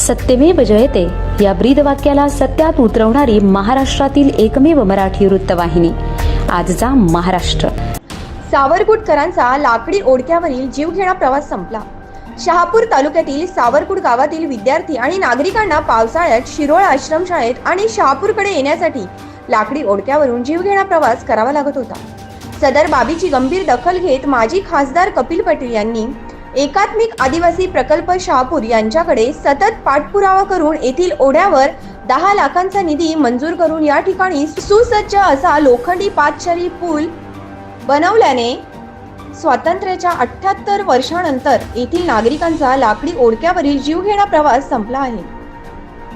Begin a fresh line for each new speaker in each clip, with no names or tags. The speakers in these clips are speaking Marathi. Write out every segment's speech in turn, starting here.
सत्यमेव जयते. या ब्रीद वाक्याला सत्यात उतरवणारी महाराष्ट्रातील एकमेव मराठी वृत्तवाहिनी. आजचा महाराष्ट्र.
सावरकुटकरांचा लाकडी ओढक्यावरील जीवघेणा प्रवास संपला. शहापूर तालुक्यातील सावरकुट गावातील विद्यार्थी आणि नागरिकांना पावसाळ्यात शिरोळ आश्रमशाळेत आणि शहापूरकडे येण्यासाठी लाकडी ओढक्यावरून जीवघेणा प्रवास करावा लागत होता. सदर बाबीची गंभीर दखल घेत माजी खासदार कपिल पटेल यांनी एकात्मिक आदिवासी प्रकल्प शहापूर यांच्याकडे सतत पाठपुरावा करून येथील ओढ्यावर दहा लाखांचा निधी मंजूर करून या ठिकाणी सुसज्ज असा लोखंडी पाचशरी पूल बनवल्याने स्वातंत्र्याच्या अठ्याहत्तर वर्षानंतर येथील नागरिकांचा लाकडी ओढक्यावरील जीवघेणा प्रवास संपला आहे.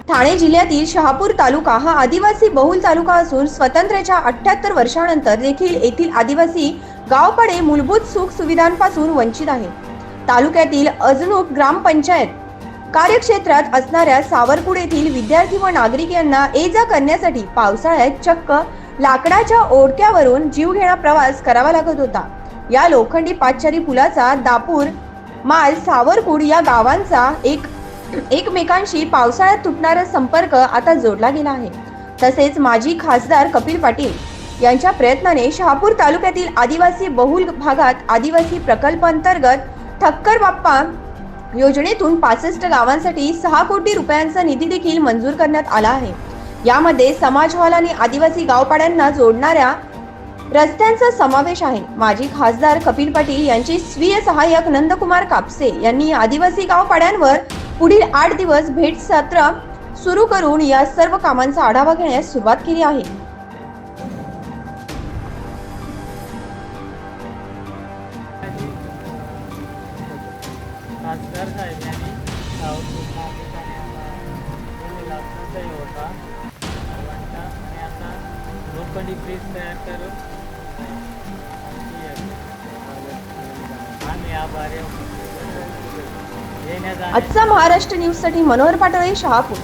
ठाणे जिल्ह्यातील शहापूर तालुका हा आदिवासी बहुल तालुका असून स्वातंत्र्याच्या अठ्याहत्तर वर्षानंतर देखील येथील आदिवासी गावपाडे मूलभूत सुख सुविधांपासून वंचित आहे. तालुक्यातील अजनुक ग्रामपंचायत कार्यक्षेत्रात असणाऱ्या सावरकुड येथील विद्यार्थी व नागरिक यांना ये जा करण्यासाठी पावसाळ्यात चक्क लाकडाच्या ओढक्यावरून जीवघेणा प्रवास करावा लागत होता. या लोखंडी पाचचारी पुलाचा दापूर माल सावरकुड या गावांचा एक एकमेकांशी पावसाळ्यात तुटणारा संपर्क आता जोडला गेला आहे. तसेच माजी खासदार कपिल पाटील यांच्या प्रयत्नाने शहापूर तालुक्यातील आदिवासी बहुल भागात आदिवासी प्रकल्प अंतर्गत ठक्कर बाप्पा योजनेतून पासष्ट गावांसाठी सहा कोटी रुपयांचा निधी देखील मंजूर करण्यात आला आहे. यामध्ये समाज हॉल आणि आदिवासी गावपाड्यांना जोडणाऱ्या रस्त्यांचा समावेश आहे. माजी खासदार कपिल पाटील यांचे स्वीय सहाय्यक नंदकुमार कापसे यांनी आदिवासी गावपाड्यांवर पुढील आठ दिवस भेट सत्र सुरू करून या सर्व कामांचा आढावा घेण्यास सुरुवात केली आहे.
खासदार साहेब यांनी साऊथला ठिकाणी केलेला संचय होता. वाटता आणि आता लोखंडी ब्रिज तयार करून आम्ही आभारी
आजचा महाराष्ट्र न्यूजसाठी मनोहर पाटोळे शहापूर.